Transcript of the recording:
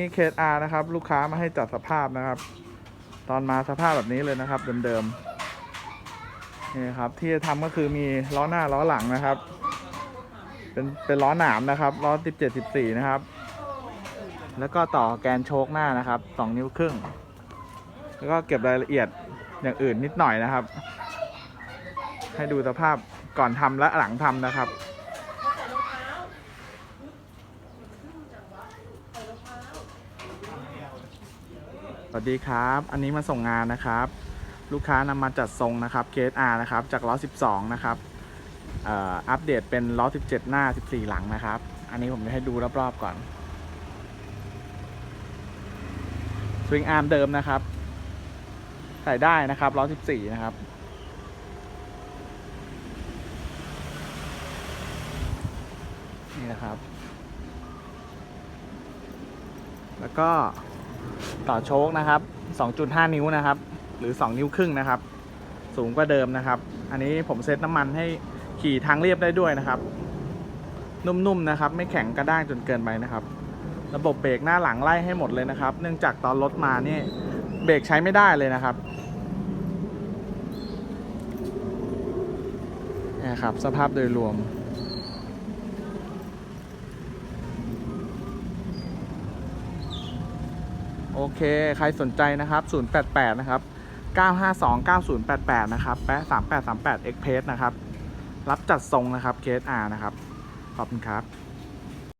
นี่เคสอานะครับ ลูกค้ามาให้จัดสภาพนะครับ ตอนมาสภาพแบบนี้เลยนะครับเดิมๆนี่ครับ ที่จะทำก็คือมีล้อหน้าล้อหลังนะครับ เป็นเป็นล้อหนามนะครับล้อ17 14นะครับ แล้วก็ต่อแกนโชคหน้านะครับ2นิ้วครึ่ง แล้วก็เก็บรายละเอียดอย่างอื่นนิดหน่อยนะครับ ให้ดูสภาพก่อนทำและหลังทำนะครับ สวัสดีครับ อันนี้มาส่งงานนะครับ ลูกค้านำมาจัดทรงนะครับ KSR นะครับ จากล้อ12 นะครับอัปเดตเป็นล้อ17 หน้า 14 หลังนะครับ อันนี้ผมจะให้ดูรอบๆก่อน สวิงอาร์มเดิมนะครับ ใส่ได้นะครับล้อ14 นะครับ นี่นะครับ แล้วก็ ต่อโชคนะครับ 2.5 นิ้วนะครับ หรือ 2 นิ้วครึ่งนะครับ สูงกว่าเดิมนะครับ อันนี้ผมเซตน้ำมันให้ขี่ทางเรียบได้ด้วยนะครับ นุ่มๆนะครับ ไม่แข็งกระด้างจนเกินไปนะครับ ระบบเบรกหน้าหลังไล่ให้หมดเลยนะครับ เนื่องจากตอนรถมานี่เบรกใช้ไม่ได้เลยนะครับนี่ครับ สภาพโดยรวม โอเค ใครสนใจนะครับ 088 นะครับ 952 9088 นะครับแปะ3838 Express นะครับ รับจัดทรงนะครับ เคสอานะครับ ขอบคุณครับ